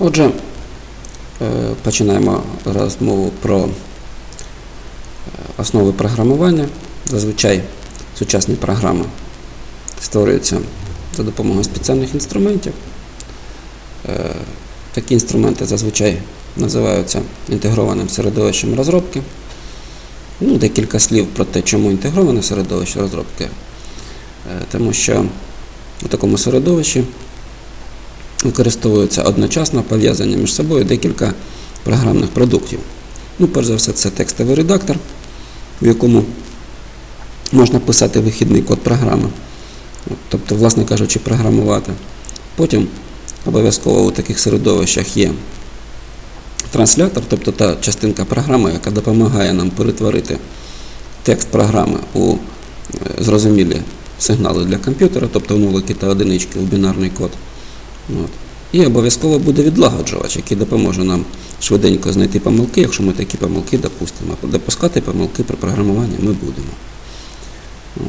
Отже, е, починаємо розмову про е, основи програмування. Зазвичай сучасні програми створюються за допомогою спеціальних інструментів. Е, Такі інструменти зазвичай називаються інтегрованим середовищем розробки. Ну, декілька слів про те, чому інтегроване середовище розробки. Тому що у такому середовищі використовуються одночасно пов'язані між собою декілька програмних продуктів. Ну, перш за все, це текстовий редактор, в якому можна писати вихідний код програми, тобто, власне кажучи, програмувати. Потім обов'язково у таких середовищах є транслятор, тобто та частинка програми, яка допомагає нам перетворити текст програми у е, зрозумілі сигнали для комп'ютера, тобто нулики та одинички у бінарний код. От. І обов'язково буде відлагоджувач, який допоможе нам швиденько знайти помилки, якщо ми такі помилки допустимо. Допускати помилки при програмуванні ми будемо. От.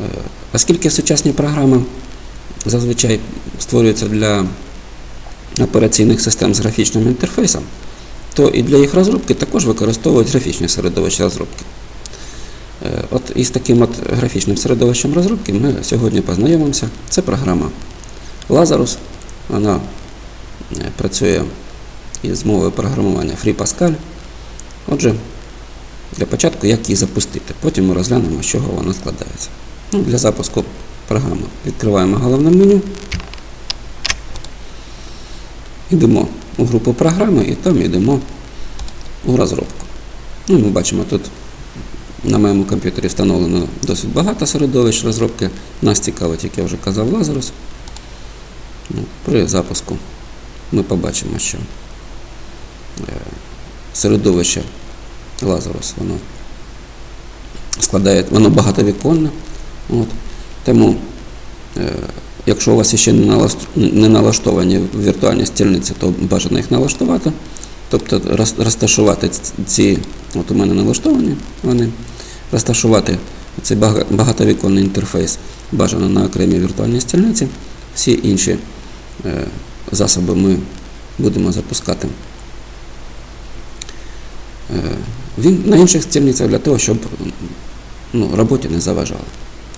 Е, Оскільки сучасні програми зазвичай створюються для операційних систем з графічним інтерфейсом, то і для їх розробки також використовують графічне середовище розробки. Е, От із таким от графічним середовищем розробки ми сьогодні познайомимося. Це програма Lazarus. Вона е, працює із мовою програмування FreePascal. Отже, для початку як її запустити. Потім ми розглянемо, з чого вона складається. Ну, для запуску програми відкриваємо головне меню. Йдемо у групу програми і там йдемо у розробку. Ну, ми бачимо тут на моєму комп'ютері встановлено досить багато середовищ розробки. Нас цікавить, як я вже казав, Lazarus. Ну, При запуску ми побачимо, що е, середовище Lazarus, воно складає, воно багатовіконне. От. Тому, е, якщо у вас ще не налаштовані віртуальні стільниці, то бажано їх налаштувати. Тобто розташувати ці, от у мене налаштовані вони, розташувати цей багатовіконний інтерфейс бажано на окремій віртуальній стільниці. Всі інші засоби ми будемо запускати е, він на інших стільницях для того, щоб ну, роботі не заважало.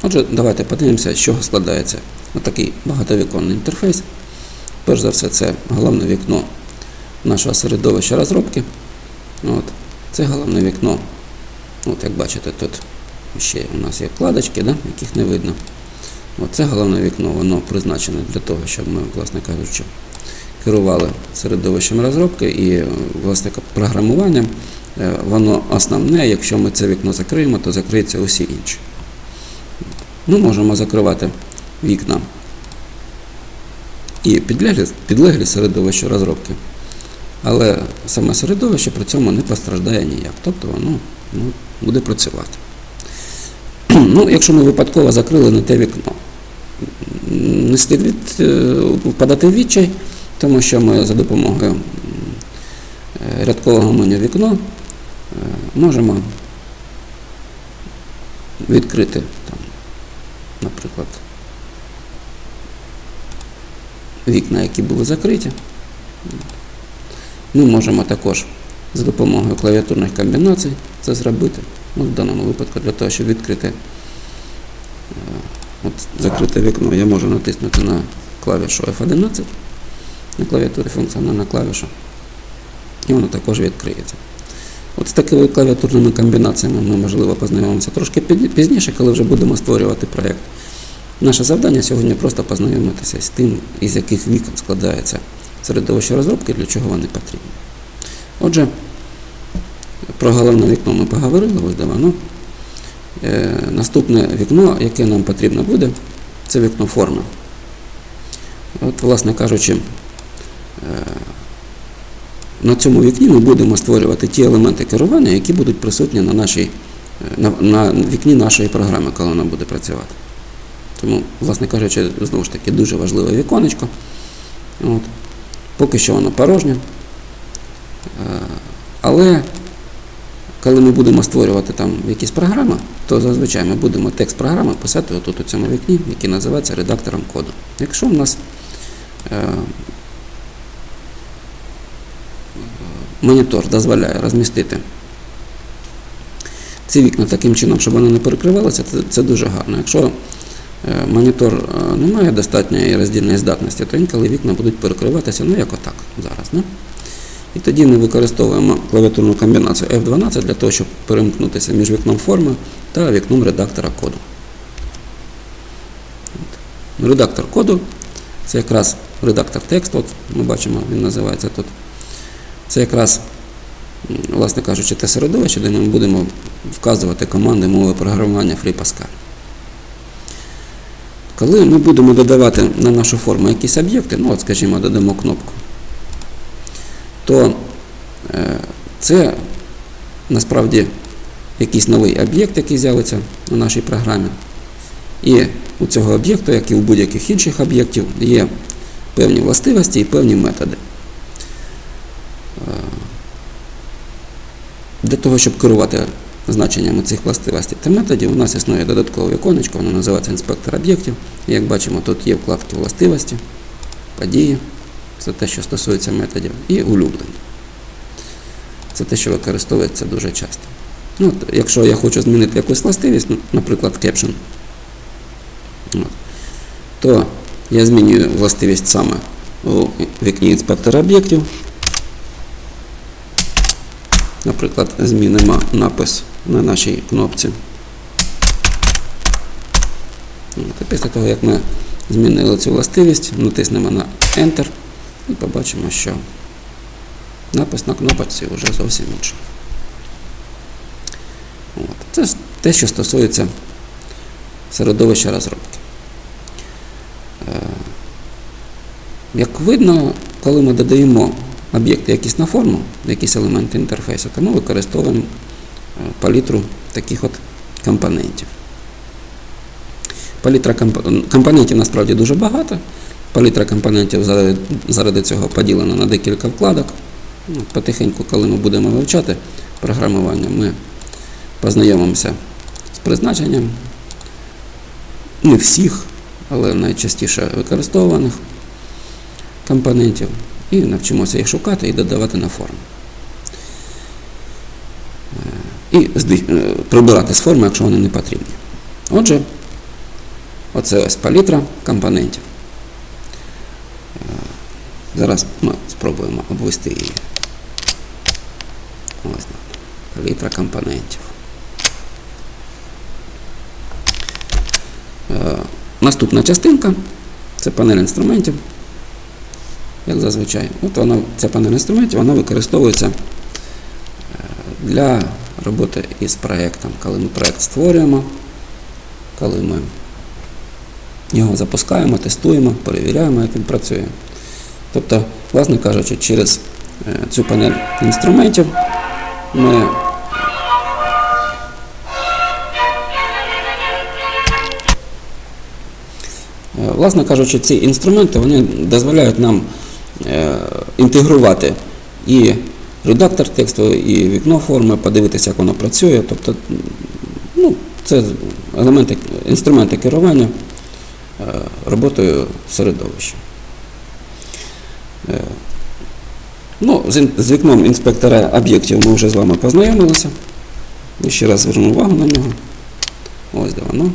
Отже, давайте подивимося, з чого складається такий багатовіконний інтерфейс. Перш за все, це головне вікно нашого середовища розробки. От. Це головне вікно. От, як бачите, тут ще у нас є вкладочки, да, яких не видно. От, це головне вікно, воно призначене для того, щоб ми, власне кажучи, керували середовищем розробки і, власне, програмуванням. Е, Воно основне, якщо ми це вікно закриємо, то закриються усі інші. Ми можемо закривати вікна і підлеглі, підлеглі середовищу розробки. Але саме середовище при цьому не постраждає ніяк. Тобто воно ну, буде працювати. Ну, якщо ми випадково закрили не те вікно, не слід від, е, впадати в відчай, тому що ми за допомогою е, рядкового меню вікно е, можемо відкрити, там, наприклад, вікна, які були закриті. Ми можемо також за допомогою клавіатурних комбінацій це зробити. Ну, в даному випадку для того, щоб відкрити от, закрите вікно, я можу натиснути на клавішу F11 на клавіатурі функціональна клавіша. І воно також відкриється. От з такими клавіатурними комбінаціями ми, можливо, познайомимося трошки пізніше, коли вже будемо створювати проєкт. Наше завдання сьогодні просто познайомитися з тим, із яких вікон складається середовище розробки, для чого вони потрібні. Отже, про головне вікно ми поговорили, ось. Е, наступне вікно, яке нам потрібно буде, це вікно форми. От, власне кажучи, е, на цьому вікні ми будемо створювати ті елементи керування, які будуть присутні на, нашій, е, на, на вікні нашої програми, коли вона буде працювати. Тому, власне кажучи, знову ж таки, дуже важливе віконечко. От. Поки що воно порожнє. Е, Але коли ми будемо створювати там якісь програми, то зазвичай ми будемо текст програми писати отут у цьому вікні, який називається редактором коду. Якщо у нас е, монітор дозволяє розмістити ці вікна таким чином, щоб вони не перекривалися, це, це дуже гарно. Якщо е, монітор е, не має достатньої роздільної здатності, то інколи вікна будуть перекриватися, ну як отак зараз. Не? І тоді ми використовуємо клавіатурну комбінацію F12 для того, щоб перемкнутися між вікном форми та вікном редактора коду. Редактор коду це якраз редактор тексту, от ми бачимо, він називається тут. Це якраз, власне кажучи, те середовище, де ми будемо вказувати команди мови програмування FreePascal. Коли ми будемо додавати на нашу форму якісь об'єкти, ну от, скажімо, додамо кнопку, то е, це насправді якийсь новий об'єкт, який з'явиться на нашій програмі. І у цього об'єкту, як і у будь-яких інших об'єктів, є певні властивості і певні методи. Е, Для того, щоб керувати значеннями цих властивостей та методів, у нас існує додаткове віконечко, воно називається інспектор об'єктів. Як бачимо, тут є вкладки властивості, події, це те, що стосується методів, і улюблені. Це те, що використовується дуже часто. Ну, от, якщо я хочу змінити якусь властивість, ну, наприклад, caption, от, то я змінюю властивість саме у вікні інспектора об'єктів. Наприклад, змінимо напис на нашій кнопці. От, Після того, як ми змінили цю властивість, натиснемо на Enter і побачимо, що напис на кнопочці вже зовсім інший. От. Це те, що стосується середовища розробки. Е, Як видно, коли ми додаємо об'єкти якісь на форму, якісь елементи інтерфейсу, то ми використовуємо е, палітру таких от компонентів. Палітра компонентів насправді дуже багато. Палітра компонентів заради, цього поділена на декілька вкладок. Ну, Потихеньку, коли ми будемо вивчати програмування, ми познайомимося з призначенням не всіх, але найчастіше використовуваних компонентів і навчимося їх шукати і додавати на форму. Е, І е, прибирати з форми, якщо вони не потрібні. Отже, оце ось палітра компонентів. Зараз ми спробуємо обвести її. Ось так. Палітра компонентів. Е, Наступна частинка це панель інструментів, як зазвичай. От вона, ця панель інструментів вона використовується е, для роботи із проєктом, коли ми проєкт створюємо, коли ми його запускаємо, тестуємо, перевіряємо, як він працює. Тобто, власне кажучи, через е, цю панель інструментів ми Е, Власне кажучи, ці інструменти вони дозволяють нам е, інтегрувати і редактор тексту, і вікно форми, подивитися, як воно працює. Тобто, ну, це елементи, інструменти керування роботою середовища. Е, Ну, з, вікном інспектора об'єктів ми вже з вами познайомилися. І ще раз зверну увагу на нього. Ось де воно.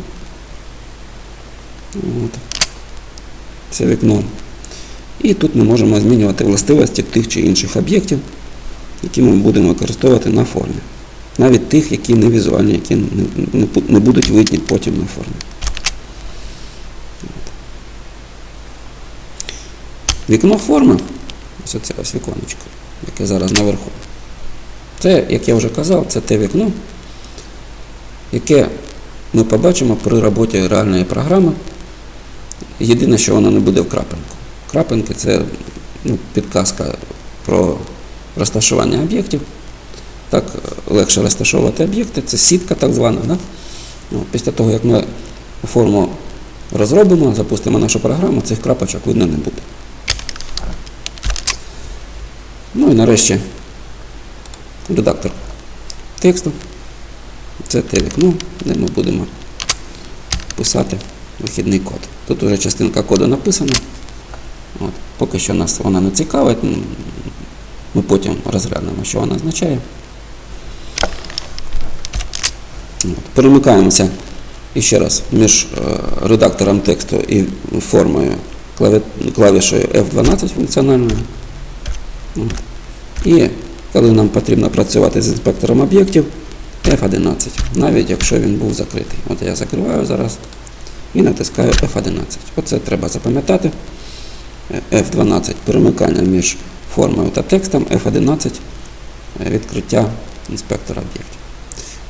От. Це вікно. І тут ми можемо змінювати властивості тих чи інших об'єктів, які ми будемо використовувати на формі. Навіть тих, які не візуальні, які не, не, не будуть видні потім на формі. От. Вікно форми, ось це ось віконечко, яке зараз наверху. Це, як я вже казав, це те вікно, яке ми побачимо при роботі реальної програми. Єдине, що воно не буде в крапинку. Крапинки це ну, підказка про розташування об'єктів. Так е, легше розташовувати об'єкти, це сітка так звана. Да? Ну, після того, як ми форму розробимо, запустимо нашу програму, цих крапочок видно не буде. Ну і нарешті редактор тексту. Це те вікно, де ми будемо писати вихідний код. Тут вже частинка коду написана. От. Поки що нас вона не цікавить. Ми потім розглянемо, що вона означає. От. Перемикаємося іще раз між е, редактором тексту і формою клаві- клавішою F12 функціональною. От. І коли нам потрібно працювати з інспектором об'єктів, F11, навіть якщо він був закритий. От я закриваю зараз і натискаю F11. Оце треба запам'ятати. Е, F12 перемикання між формою та текстом, F11 е, відкриття інспектора об'єктів.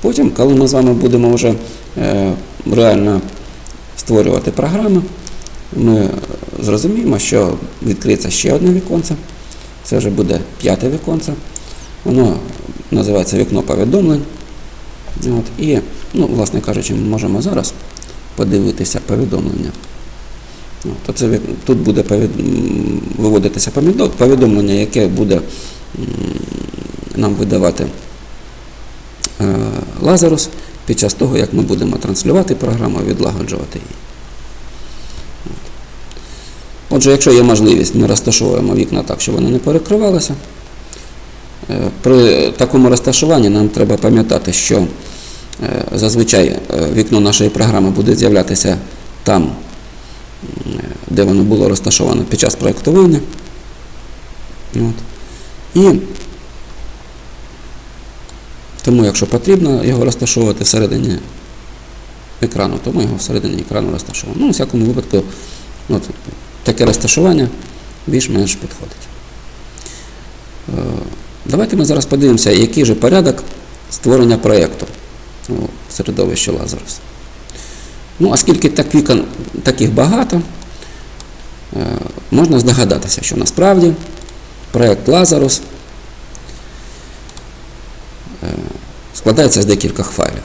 Потім, коли ми з вами будемо вже е, реально створювати програми, ми зрозуміємо, що відкриється ще одне віконце. Це вже буде п'яте віконце. Воно називається вікно повідомлень. От, і, ну, власне кажучи, ми можемо зараз подивитися повідомлення. От, оце, вік- тут буде повід- виводитися повідомлення, яке буде нам видавати е, Лазарус під час того, як ми будемо транслювати програму відлагоджувати її. От. Отже, якщо є можливість, ми розташовуємо вікна так, щоб вони не перекривалися. Е, При такому розташуванні нам треба пам'ятати, що е, зазвичай е, вікно нашої програми буде з'являтися там, де воно було розташовано під час проєктування. От. І тому, якщо потрібно його розташовувати всередині екрану, то ми його всередині екрану розташовуємо. Ну, у всякому випадку, от, таке розташування більш-менш підходить. Е, Давайте ми зараз подивимося, який же порядок створення проєкту у середовищі Lazarus. Ну, оскільки так вікон, таких багато, е, можна здогадатися, що насправді проєкт Lazarus е, складається з декількох файлів.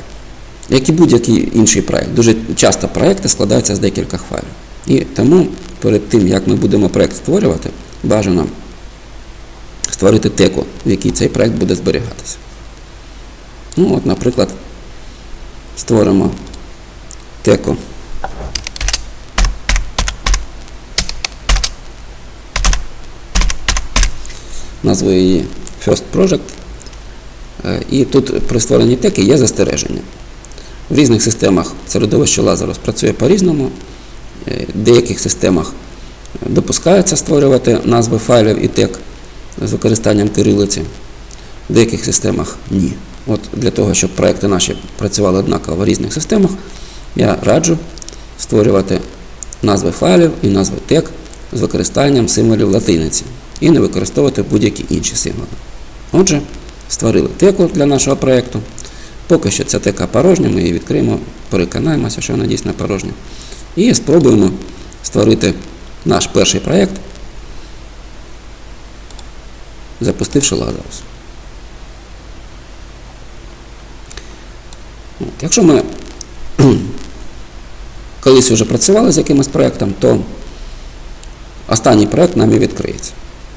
Як і будь-який інший проєкт. Дуже часто проєкти складаються з декількох файлів. І тому перед тим, як ми будемо проєкт створювати, бажано створити теку, в якій цей проєкт буде зберігатися. Ну, от, наприклад, створимо теку. Назву її First Project. Е, І тут при створенні теки є застереження. В різних системах середовище Lazarus працює по-різному. В деяких системах допускається створювати назви файлів і тек з використанням кирилиці. В деяких системах ні. От для того, щоб проекти наші працювали однаково в різних системах, я раджу створювати назви файлів і назви тек з використанням символів латиниці і не використовувати будь-які інші символи. Отже, створили теку для нашого проєкту. Поки що ця тека порожня, ми її відкриємо, переконаємося, що вона дійсно порожня. І спробуємо створити наш перший проєкт, запустивши Lazarus. Якщо ми колись вже працювали з якимось проєктом, то останній проєкт нам і відкриється.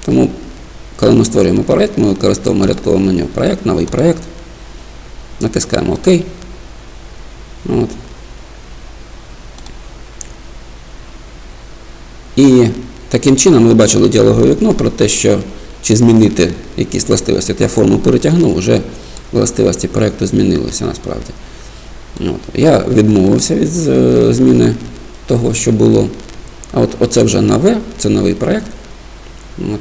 Тому, коли ми створюємо проєкт, ми використовуємо рядкове меню проєкт, новий проєкт, натискаємо ОК. От. І таким чином ми бачили діалогове вікно про те, що чи змінити якісь властивості. От я форму перетягнув, вже властивості проєкту змінилися насправді. От. Я відмовився від е, зміни того, що було. А от оце вже нове, це новий проєкт. От.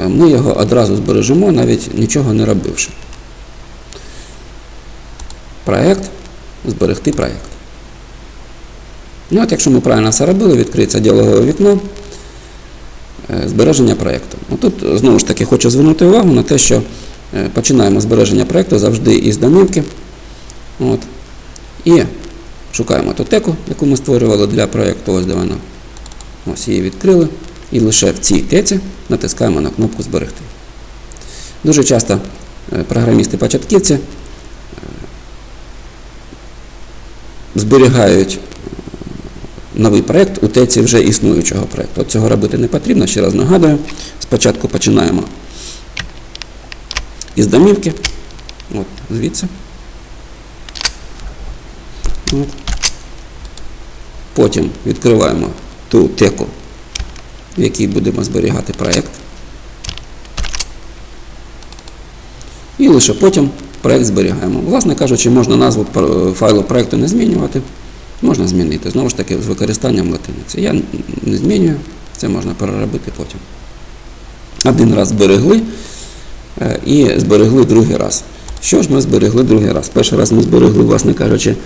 Е, Ми його одразу збережемо, навіть нічого не робивши. Проєкт, зберегти проєкт. Ну, от якщо ми правильно все робили, відкриється діалогове вікно е, збереження проєкту. Ну, Тут знову ж таки хочу звернути увагу на те, що е, починаємо збереження проєкту завжди із домівки. От. І шукаємо ту теку, яку ми створювали для проєкту. Ось де вона. Ось її відкрили. І лише в цій теці натискаємо на кнопку Зберегти. Дуже часто е, програмісти-початківці зберігають новий проєкт у теці вже існуючого проєкту. Цього робити не потрібно, ще раз нагадую. Спочатку починаємо із домівки. От, звідси. От. Потім відкриваємо ту теку, в якій будемо зберігати проєкт. І лише потім проект зберігаємо. Власне кажучи, можна назву файлу проекту не змінювати, можна змінити. Знову ж таки, з використанням латиниці. Я не змінюю, це можна переробити потім. Один раз зберегли е, і зберегли другий раз. Що ж ми зберегли другий раз? Перший раз ми зберегли, власне кажучи,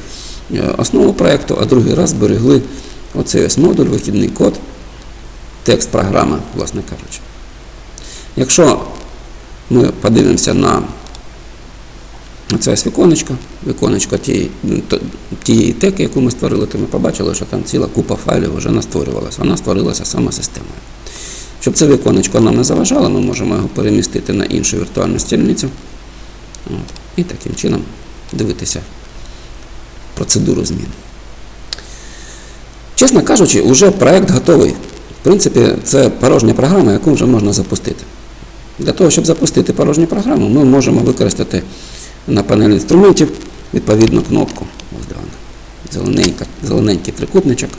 е, основу проєкту, а другий раз зберегли оцей ось модуль, вихідний код, текст програми, власне кажучи. Якщо ми подивимося на це ось віконечко, віконечко тієї, ну, тієї теки, яку ми створили, то ми побачили, що там ціла купа файлів вже настворювалася. Вона створилася саме системою. Щоб це віконечко нам не заважало, ми можемо його перемістити на іншу віртуальну стільницю. І таким чином дивитися процедуру змін. Чесно кажучи, вже проект готовий. В принципі, це порожня програма, яку вже можна запустити. Для того, щоб запустити порожню програму, ми можемо використати на панелі інструментів відповідну кнопку. Ось де зелененький трикутничок.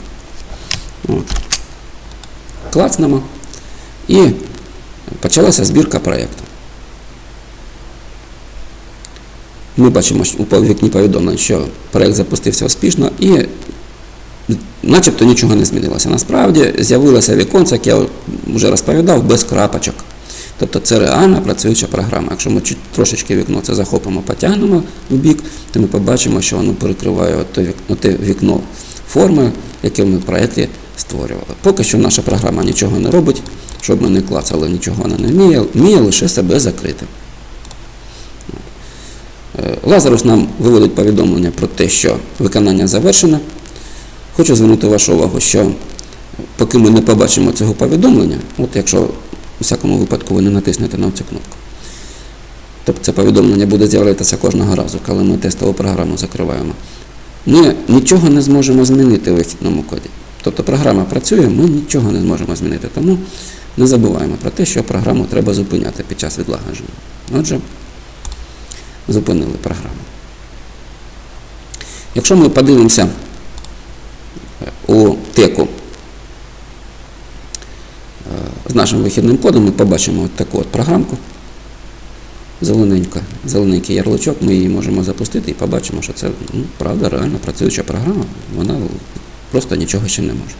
От. Клацнемо. І почалася збірка проєкту. Ми бачимо у вікні повідомлень, що проєкт запустився успішно і начебто нічого не змінилося. Насправді з'явилося віконце, як я вже розповідав, без крапочок. Тобто це реально працююча програма. Якщо ми трошечки вікно це захопимо, потягнемо в бік, то ми побачимо, що воно перекриває оте вікно форми, яке ми в проєкті створювали. Поки що наша програма нічого не робить, щоб ми не клацали, нічого вона не вміє, вміє лише себе закрити. Е, Лазарус нам виводить повідомлення про те, що виконання завершено. Хочу звернути вашу увагу, що поки ми не побачимо цього повідомлення, от якщо у всякому випадку ви не натиснете на цю кнопку, тобто це повідомлення буде з'являтися кожного разу, коли ми тестову програму закриваємо, ми нічого не зможемо змінити в вихідному коді. Тобто програма працює, ми нічого не зможемо змінити. Тому не забуваємо про те, що програму треба зупиняти під час відлагодження. Отже, зупинили програму. Якщо ми подивимося е, у теку з нашим вихідним кодом, ми побачимо от таку от програмку. Зелененька, зелененький ярличок, ми її можемо запустити і побачимо, що це ну, правда реально працююча програма, вона просто нічого ще не може.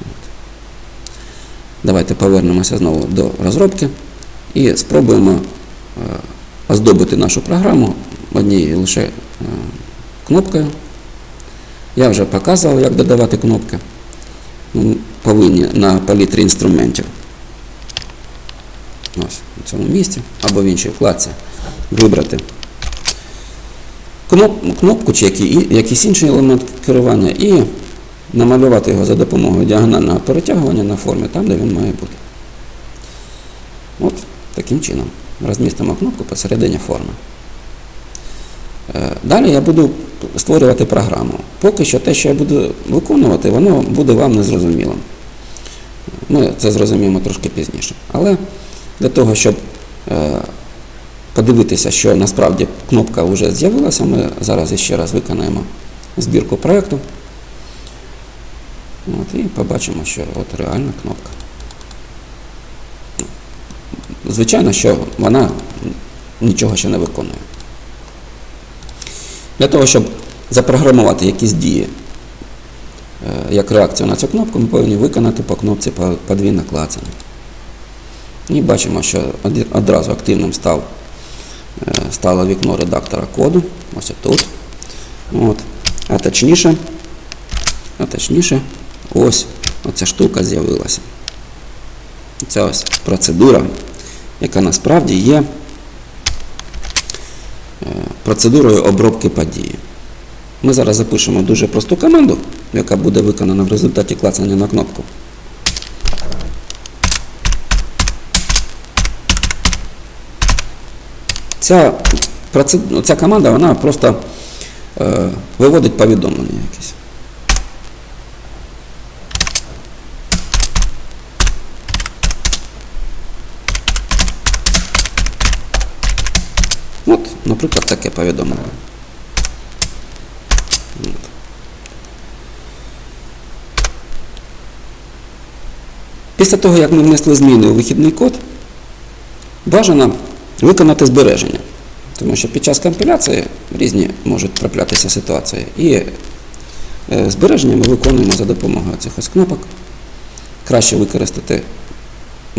От. Давайте повернемося знову до розробки і спробуємо е, оздобити нашу програму однією лише е, кнопкою. Я вже показував, як додавати кнопки. Повинні на палітрі інструментів. Ось у цьому місці або в іншій вкладці вибрати кноп- кнопку чи який- якийсь інший елемент керування і намалювати його за допомогою діагонального перетягування на формі там, де він має бути. От таким чином. Розмістимо кнопку посередині форми. Е, Далі я буду створювати програму. Поки що те, що я буду виконувати, воно буде вам незрозумілим. Ми це зрозуміємо трошки пізніше. Але для того, щоб е, подивитися, що насправді кнопка вже з'явилася, ми зараз іще раз виконаємо збірку проєкту. От, і побачимо, що от реальна кнопка. Звичайно, що вона нічого ще не виконує. Для того, щоб запрограмувати якісь дії як реакцію на цю кнопку, ми повинні виконати по кнопці по- подвійне клацання. І бачимо, що одразу активним став, е, стало вікно редактора коду, ось тут. От. А точніше, а точніше, ось оця штука з'явилася. Це ось процедура, яка насправді є е, процедурою обробки події. Ми зараз запишемо дуже просту команду, яка буде виконана в результаті клацання на кнопку. Ця, ця команда вона просто е, виводить повідомлення якесь. От, наприклад, таке повідомлення. Після того, як ми внесли зміни у вихідний код, бажано виконати збереження. Тому що під час компіляції різні можуть траплятися ситуації. І е, збереження ми виконуємо за допомогою цих ось кнопок. Краще використати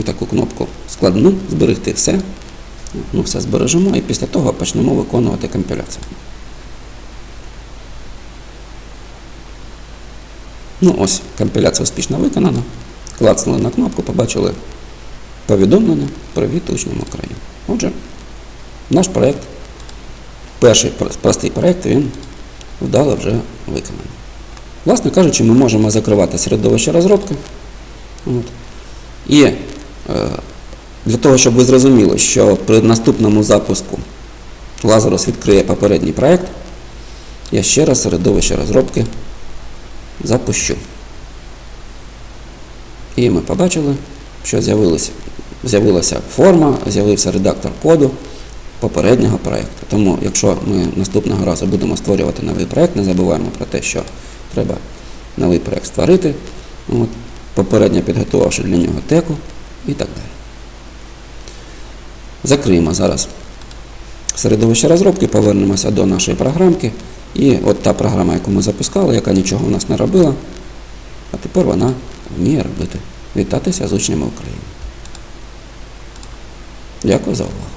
таку кнопку складну, зберегти все. Ну, все збережемо і після того почнемо виконувати компіляцію. Ну ось, компіляція успішно виконана. Клацнули на кнопку, побачили повідомлення Привіт учням України. Отже, наш проєкт, перший простий проєкт, він вдало вже виконаний. Власне кажучи, ми можемо закривати середовище розробки. От. І е, для того, щоб ви зрозуміли, що при наступному запуску Lazarus відкриє попередній проєкт, я ще раз середовище розробки запущу. І ми побачили, що з'явилася, з'явилася форма, з'явився редактор коду попереднього проєкту. Тому, якщо ми наступного разу будемо створювати новий проєкт, не забуваємо про те, що треба новий проєкт створити, от, попередньо підготувавши для нього теку і так далі. Закриємо зараз середовище розробки, повернемося до нашої програмки. І от та програма, яку ми запускали, яка нічого в нас не робила, а тепер вона вміє робити. Вітатися з учнями України. Дякую за увагу.